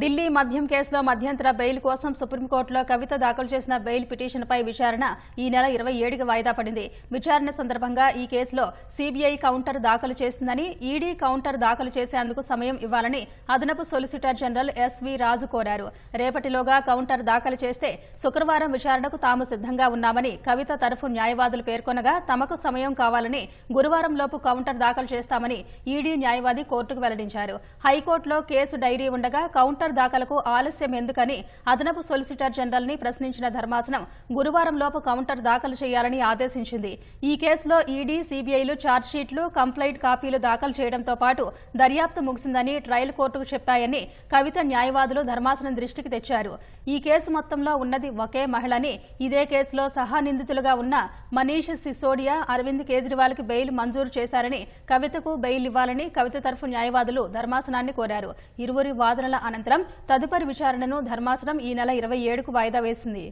ఢిల్లీ మద్యం కేసులో మధ్యంతర బెయిల్ కోసం సుప్రీంకోర్టులో కవిత దాఖలు చేసిన బెయిల్ పిటిషన్పై విచారణ ఈ నెల ఇరవై ఏడుకి వాయిదా పడింది. విచారణ సందర్భంగా ఈ కేసులో సీబీఐ కౌంటర్ దాఖలు చేసిందని ఈడీ కౌంటర్ దాఖలు చేసేందుకు సమయం ఇవ్వాలని అదనపు సొలిసిటర్ జనరల్ ఎస్వి రాజు కోరారు. రేపటిలోగా కౌంటర్ దాఖలు చేస్తే శుక్రవారం విచారణకు తాము సిద్ధంగా ఉన్నామని కవిత తరఫు న్యాయవాదులు పేర్కొనగా తమకు సమయం కావాలని గురువారంలోపు కౌంటర్ దాఖలు చేస్తామని ఈడీ న్యాయవాది కోర్టుకు వెల్లడించారు. హైకోర్టులో కేసు డైరీ ఉండగా కౌంటర్ దాఖలకు ఆలస్యం ఎందుకని అదనపు సొలిసిటర్ జనరల్ని ప్రశ్నించిన ధర్మాసనం గురువారంలోపు కౌంటర్ దాఖలు చేయాలని ఆదేశించింది. ఈ కేసులో ఈడీ సీబీఐలు ఛార్జ్షీట్లు కంప్లైంట్ కాపీలు దాఖలు చేయడంతో పాటు దర్యాప్తు ముగిసిందని ట్రయల్ కోర్టుకు చెప్పాయని కవిత న్యాయవాదులు ధర్మాసనం దృష్టికి తెచ్చారు. ఈ కేసు మొత్తంలో ఉన్నది ఒకే మహిళని ఇదే కేసులో సహా నిందితులుగా ఉన్న మనీష్ సిసోడియా అరవింద్ కేజ్రీవాల్కి బెయిల్ మంజూరు చేశారని కవితకు బెయిల్ ఇవ్వాలని కవిత తరఫు న్యాయవాదులు ధర్మాసనాన్ని కోరారు. ఇరువురి వాదనల అనంతరం తదుపరి విచారణను ధర్మాసనం ఈ నెల ఇరవై ఏడుకు వాయిదా వేసింది.